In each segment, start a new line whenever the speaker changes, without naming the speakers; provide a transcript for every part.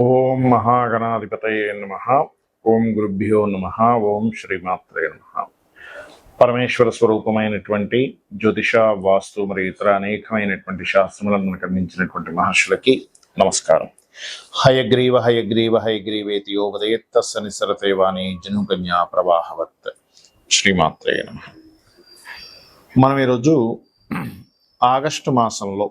ఓం మహాగణాధిపతయ నమ. ఓం గురుభ్యో నమ. ఓం శ్రీమాత్రే నమ. పరమేశ్వర స్వరూపమైనటువంటి జ్యోతిష వాస్తు మరియు ఇతర అనేకమైనటువంటి శాస్త్రములను మనకు అందించినటువంటి మహర్షులకి నమస్కారం. హయగ్రీవ హయగ్రీవ హయగ్రీవేతి యోగదయత్తస్స నిసరతేవాణి జనుకన్యా ప్రవాహవత్. శ్రీమాత్రే నమ. మనం ఈరోజు ఆగస్టు మాసంలో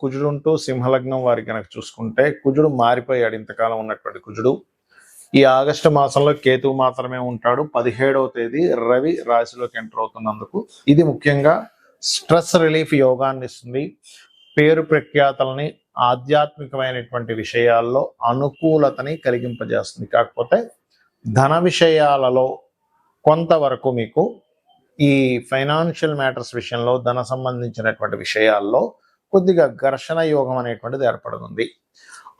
కుజుడు ఉంటూ సింహలగ్నం వారికి కనుక చూసుకుంటే కుజుడు మారిపోయాడు ఇంతకాలం ఉన్నటువంటి కుజుడు. ఈ ఆగస్టు మాసంలో కేతువు మాత్రమే ఉంటాడు. పదిహేడవ తేదీ రవి రాశిలోకి ఎంటర్ అవుతున్నందుకు ఇది ముఖ్యంగా స్ట్రెస్ రిలీఫ్ యోగాన్ని ఇస్తుంది. పేరు ప్రఖ్యాతలని ఆధ్యాత్మికమైనటువంటి విషయాల్లో అనుకూలతని కలిగింపజేస్తుంది. కాకపోతే ధన విషయాలలో కొంతవరకు మీకు ఈ ఫైనాన్షియల్ మ్యాటర్స్ విషయంలో ధన సంబంధించినటువంటి విషయాల్లో కొద్దిగా ఘర్షణ యోగం అనేటువంటిది ఏర్పడుతుంది.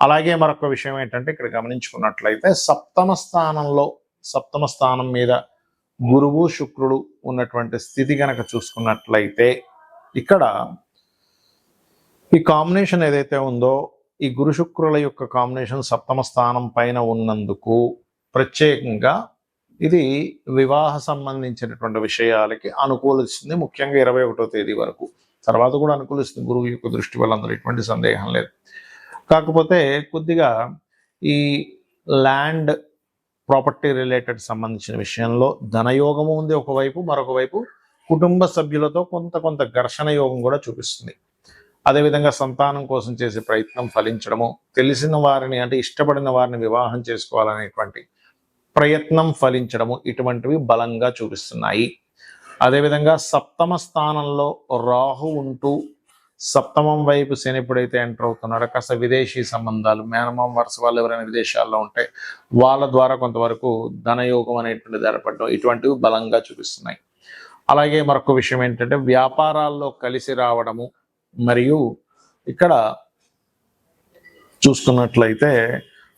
అలాగే మరొక విషయం ఏంటంటే ఇక్కడ గమనించుకున్నట్లయితే సప్తమ స్థానంలో సప్తమ స్థానం మీద గురువు శుక్రుడు ఉన్నటువంటి స్థితి కనుక చూసుకున్నట్లయితే ఇక్కడ ఈ కాంబినేషన్ ఏదైతే ఉందో ఈ గురు శుక్రుల యొక్క కాంబినేషన్ సప్తమ స్థానం పైన ఉన్నందుకు ప్రత్యేకంగా ఇది వివాహ సంబంధించినటువంటి విషయాలకి అనుకూలిస్తుంది. ముఖ్యంగా ఇరవై ఒకటో తేదీ వరకు. తర్వాత కూడా అనుకూలిస్తుంది. గురువు యొక్క దృష్టి వల్ల అందులో ఎటువంటి సందేహం లేదు. కాకపోతే కొద్దిగా ఈ ల్యాండ్ ప్రాపర్టీ రిలేటెడ్ సంబంధించిన విషయంలో ధనయోగము ఉంది ఒకవైపు మరొక వైపు కుటుంబ సభ్యులతో కొంత కొంత ఘర్షణ యోగం కూడా చూపిస్తుంది. అదేవిధంగా సంతానం కోసం చేసే ప్రయత్నం ఫలించడము తెలిసిన వారిని అంటే ఇష్టపడిన వారిని వివాహం చేసుకోవాలనేటువంటి ప్రయత్నం ఫలించడము ఇటువంటివి బలంగా చూపిస్తున్నాయి. అదేవిధంగా సప్తమ స్థానంలో రాహు ఉంటూ సప్తమం వైపు శని ఎప్పుడైతే ఎంటర్ అవుతున్నాడో కాస్త విదేశీ సంబంధాలు మేనమామ వరుస వాళ్ళు ఎవరైనా విదేశాల్లో ఉంటే వాళ్ళ ద్వారా కొంతవరకు ధనయోగం అనేటువంటిది ఏర్పడడం ఇటువంటివి బలంగా చూపిస్తున్నాయి. అలాగే మరొక విషయం ఏంటంటే వ్యాపారాల్లో కలిసి రావడము మరియు ఇక్కడ చూసుకున్నట్లయితే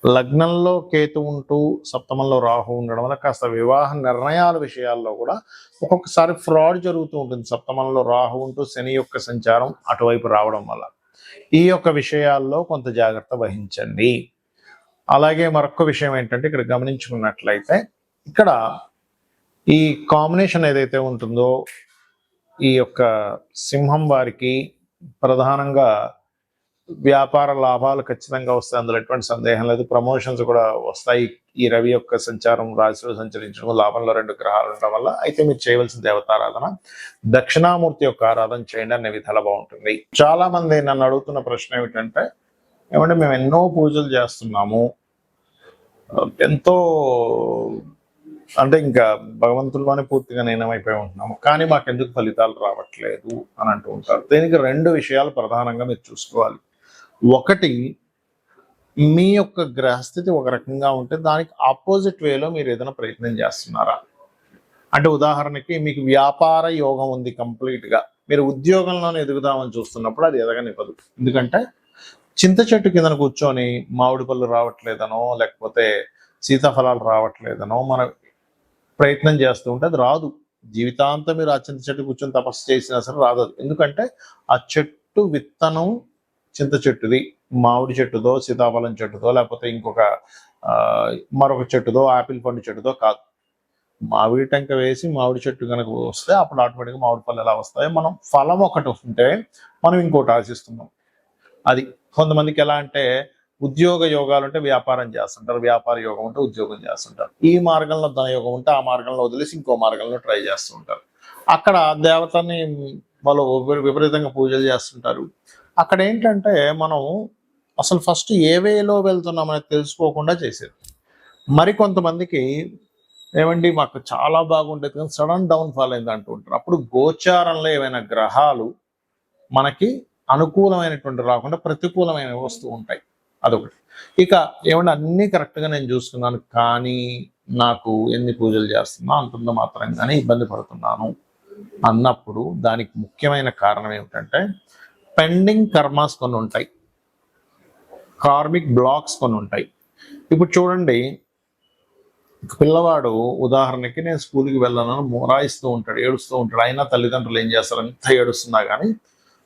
లగ్నంలో కేతు ఉంటూ సప్తమంలో రాహు ఉండడం వల్ల కాస్త వివాహ నిర్ణయాల విషయాల్లో కూడా ఒక్కొక్కసారి ఫ్రాడ్ జరుగుతూ ఉంటుంది. సప్తమంలో రాహు ఉంటూ శని యొక్క సంచారం అటువైపు రావడం వల్ల. ఈ యొక్క విషయాల్లో కొంత జాగ్రత్త వహించండి. అలాగే మరొక విషయం ఏంటంటే ఇక్కడ గమనించుకున్నట్లయితే ఇక్కడ ఈ కాంబినేషన్ ఏదైతే ఉంటుందో ఈ యొక్క సింహం వారికి ప్రధానంగా వ్యాపార లాభాలు ఖచ్చితంగా వస్తాయి. అందులో ఎటువంటి సందేహం లేదు. ప్రమోషన్స్ కూడా వస్తాయి. ఈ రవి యొక్క సంచారం రాశిలో సంచరించడం లాభంలో రెండు గ్రహాలు ఉండడం వల్ల అయితే మీరు చేయవలసిన దేవతారాధన దక్షిణామూర్తి యొక్క ఆరాధన చేయండి అనే విధాలు బాగుంటుంది. చాలా మంది నన్ను అడుగుతున్న ప్రశ్న ఏమిటంటే ఏమంటే మేము ఎన్నో పూజలు చేస్తున్నాము. ఎంతో అంటే ఇంకా భగవంతుల్లోనే పూర్తిగా లీనమైపోయి ఉంటున్నాము. కానీ మాకెందుకు ఫలితాలు రావట్లేదు అని అంటూ ఉంటారు. దీనికి రెండు విషయాలు ప్రధానంగా మీరు చూసుకోవాలి. ఒకటి మీ యొక్క గ్రహస్థితి ఒక రకంగా ఉంటే దానికి ఆపోజిట్ వేలో మీరు ఏదైనా ప్రయత్నం చేస్తున్నారా? అంటే ఉదాహరణకి మీకు వ్యాపార యోగం ఉంది కంప్లీట్గా మీరు ఉద్యోగంలోనే ఎదుగుదామని చూస్తున్నప్పుడు అది ఎదగనివ్వదు. ఎందుకంటే చింత చెట్టు కింద కూర్చొని మామిడి పళ్ళు రావట్లేదనో లేకపోతే సీతాఫలాలు రావట్లేదనో మన ప్రయత్నం చేస్తూ ఉంటే అది రాదు. జీవితాంతం మీరు ఆ చింత చెట్టు కూర్చొని తపస్సు చేసినా సరే రాదు ఎందుకంటే ఆ చెట్టు విత్తనం చింత చెట్టుది మామిడి చెట్టుదో సీతాఫలం చెట్టుదో లేకపోతే ఇంకొక మరొక చెట్టుదో ఆపిల్ పండు చెట్టుదో కాదు. మామిడి టెంక వేసి మామిడి చెట్టు కనుక వస్తే అప్పుడు ఆటోమేటిక్గా మామిడి పళ్ళు ఎలా వస్తాయి మనం ఫలం ఒకటి ఉంటే మనం ఇంకోటి ఆశిస్తున్నాం. అది కొంతమందికి ఎలా అంటే ఉద్యోగ యోగాలు ఉంటే వ్యాపారం చేస్తుంటారు వ్యాపార యోగం ఉంటే ఉద్యోగం చేస్తుంటారు. ఈ మార్గంలో ధన యోగం ఉంటే ఆ మార్గంలో వదిలేసి ఇంకో మార్గంలో ట్రై చేస్తుంటారు. అక్కడ దేవతని వాళ్ళు విపరీతంగా పూజలు చేస్తుంటారు. అక్కడ ఏంటంటే మనం అసలు ఫస్ట్ ఏ వేలో వెళ్తున్నామని తెలుసుకోకుండా చేసేది. మరి కొంతమందికి ఏమండి మాకు చాలా బాగుండేది కానీ సడన్ డౌన్ ఫాల్ అయింది అంటూ ఉంటారు. అప్పుడు గోచారంలో ఏవైనా గ్రహాలు మనకి అనుకూలమైనటువంటి రాకుండా ప్రతికూలమైన వస్తూ ఉంటాయి. అదొకటి. ఇక ఏమంటే అన్నీ కరెక్ట్గా నేను చూసుకున్నాను కానీ నాకు ఎన్ని పూజలు చేస్తున్నా అంతంత మాత్రంగానే ఇబ్బంది పడుతున్నాను అన్నప్పుడు దానికి ముఖ్యమైన కారణం ఏమిటంటే పెండింగ్ కర్మాస్ కొన్ని ఉంటాయి కార్మిక్ బ్లాక్స్ కొన్ని ఉంటాయి ఇప్పుడు చూడండి పిల్లవాడు ఉదాహరణకి నేను స్కూల్కి వెళ్ళను మొరాయిస్తూ ఉంటాడు ఏడుస్తూ ఉంటాడు అయినా తల్లిదండ్రులు ఏం చేస్తారు? ఎంత ఏడుస్తున్నా కానీ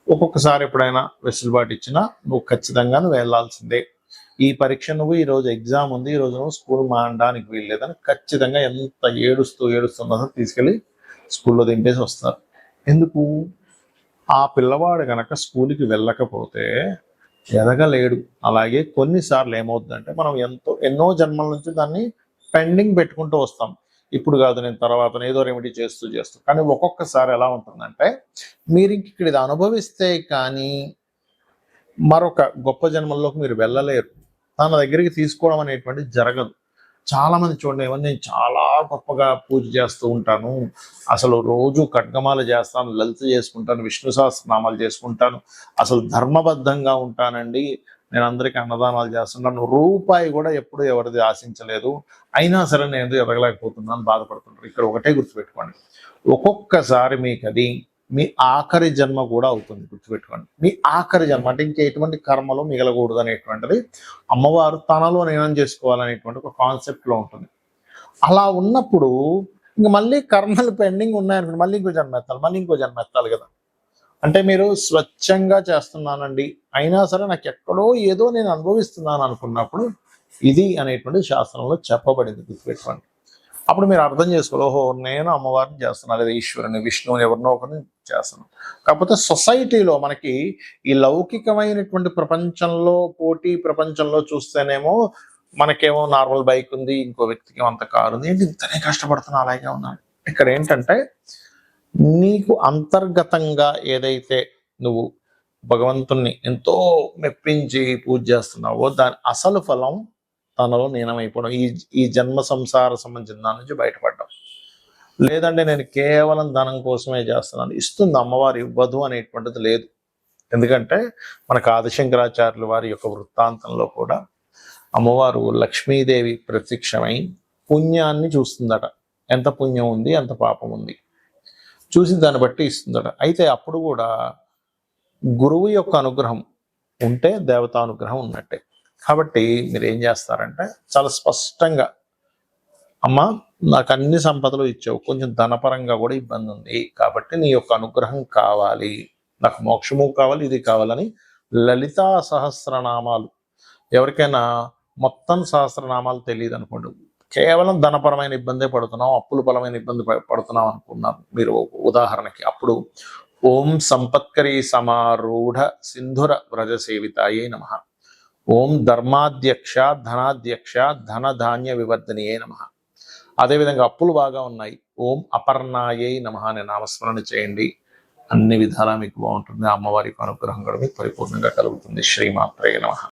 ఒక్కొక్కసారి ఎప్పుడైనా వెసులుబాటు ఇచ్చినా నువ్వు ఖచ్చితంగా నువ్వు వెళ్ళాల్సిందే. ఈ పరీక్ష నువ్వు ఈ రోజు ఎగ్జామ్ ఉంది ఈరోజు నువ్వు స్కూల్ మానడానికి వీల్లేదని ఖచ్చితంగా ఎంత ఏడుస్తూ ఏడుస్తున్నా తీసుకెళ్ళి స్కూల్లో దింపేసి వస్తారు. ఎందుకు? ఆ పిల్లవాడు గనక స్కూల్కి వెళ్ళకపోతే ఎదగలేడు. అలాగే కొన్నిసార్లు ఏమవుతుందంటే మనం ఎంతో ఎన్నో జన్మల నుంచి దాన్ని పెండింగ్ పెట్టుకుంటూ వస్తాం. ఇప్పుడు కాదు నేను తర్వాత ఏదో రెమెడీ చేస్తూ చేస్తూ. కానీ ఒక్కొక్కసారి ఎలా ఉంటుందంటే మీరు ఇంక ఇక్కడ ఇది అనుభవిస్తే కానీ మరొక గొప్ప జన్మల్లోకి మీరు వెళ్ళలేరు. తన దగ్గరికి తీసుకోవడం అనేటువంటిది జరగదు. చాలా మంది చూడండి ఇవన్నీ నేను చాలా గొప్పగా పూజ చేస్తూ ఉంటాను. అసలు రోజు ఖడ్గమాలు చేస్తాను లలిత చేసుకుంటాను విష్ణు సహస్రనామాలు చేసుకుంటాను. అసలు ధర్మబద్ధంగా ఉంటానండి. నేను అందరికీ అన్నదానాలు చేస్తున్నాను రూపాయి కూడా ఎప్పుడు ఎవరిది ఆశించలేదు. అయినా సరే నేను ఎదగలేకపోతున్నాను బాధపడుతున్నాను. ఇక్కడ ఒకటే గుర్తుపెట్టుకోండి. ఒక్కొక్కసారి మీకు అది మీ ఆఖరి జన్మ కూడా అవుతుంది. గుర్తుపెట్టుకోండి. మీ ఆఖరి జన్మ అంటే ఇంకా ఎటువంటి కర్మలు మిగలకూడదు అనేటువంటిది అమ్మవారు తనలో నేనం చేసుకోవాలనేటువంటి ఒక కాన్సెప్ట్లో ఉంటుంది. అలా ఉన్నప్పుడు ఇంక మళ్ళీ కర్మలు పెండింగ్ ఉన్నాయనుకోండి మళ్ళీ ఇంకో జన్మ ఎత్తాలి మళ్ళీ ఇంకో జన్మ ఎత్తాలి కదా. అంటే మీరు స్వచ్ఛంగా చేస్తున్నానండి అయినా సరే నాకు ఎక్కడో ఏదో నేను అనుభవిస్తున్నాను అనుకున్నప్పుడు ఇది అనేటువంటి శాస్త్రంలో చెప్పబడింది. గుర్తుపెట్టుకోండి. అప్పుడు మీరు అర్థం చేసుకోవాలి ఓహో నేను అమ్మవారిని చేస్తున్నాను లేదా ఈశ్వరుని విష్ణువుని ఎవరినో ఒకరిని చేస్తున్నాను. కాకపోతే సొసైటీలో మనకి ఈ లౌకికమైనటువంటి ప్రపంచంలో పోటీ ప్రపంచంలో చూస్తేనేమో మనకేమో నార్మల్ బైక్ ఉంది ఇంకో వ్యక్తికి అంత కారు ఉంది ఏంటి ఇంతనే కష్టపడుతున్నా అలాగే ఉన్నాడు. ఇక్కడ ఏంటంటే నీకు అంతర్గతంగా ఏదైతే నువ్వు భగవంతుణ్ణి ఎంతో మెప్పించి పూజ చేస్తున్నావో దాని అసలు ఫలం తనలో లీనమైపోవడం. ఈ ఈ జన్మ సంసార సంబంధించిన దాని నుంచి బయటపడడం. లేదంటే నేను కేవలం ధనం కోసమే చేస్తున్నాను. ఇస్తుంది అమ్మవారు ఇవ్వదు అనేటువంటిది లేదు. ఎందుకంటే మనకు ఆదిశంకరాచార్యుల వారి యొక్క వృత్తాంతంలో కూడా అమ్మవారు లక్ష్మీదేవి ప్రత్యక్షమై పుణ్యాన్ని చూస్తుందట. ఎంత పుణ్యం ఉంది ఎంత పాపం ఉంది. చూసి దాన్ని బట్టి ఇస్తుందట. అయితే అప్పుడు కూడా గురువు యొక్క అనుగ్రహం ఉంటే దేవతానుగ్రహం ఉన్నట్టే. కాబట్టి మీరు ఏం చేస్తారంటే చాలా స్పష్టంగా అమ్మ నాకు అన్ని సంపదలు ఇచ్చావు కొంచెం ధనపరంగా కూడా ఇబ్బంది ఉంది కాబట్టి నీ యొక్క అనుగ్రహం కావాలి నాకు మోక్షము కావాలి ఇది కావాలని లలితా సహస్రనామాలు. ఎవరికైనా మొత్తం సహస్రనామాలు తెలియదు అనుకోండి కేవలం ధనపరమైన ఇబ్బందే పడుతున్నాం అప్పుల బలమైన ఇబ్బంది పడుతున్నాం అనుకున్నారు. మీరు ఉదాహరణకి అప్పుడు ఓం సంపత్కరీ సమారూఢ సింధుర వ్రజ సేవితాయే నమ. ఓం ధర్మాధ్యక్ష ధనాధ్యక్ష ధన ధాన్య వివర్ధనియే నమ. అదేవిధంగా అప్పులు బాగా ఉన్నాయి. ఓం అపర్ణాయే నమ అనే నామస్మరణ చేయండి. అన్ని విధాలా మీకు బాగుంటుంది. అమ్మవారికి అనుగ్రహం కూడా మీకు పరిపూర్ణంగా కలుగుతుంది. శ్రీమాత్రయ నమ.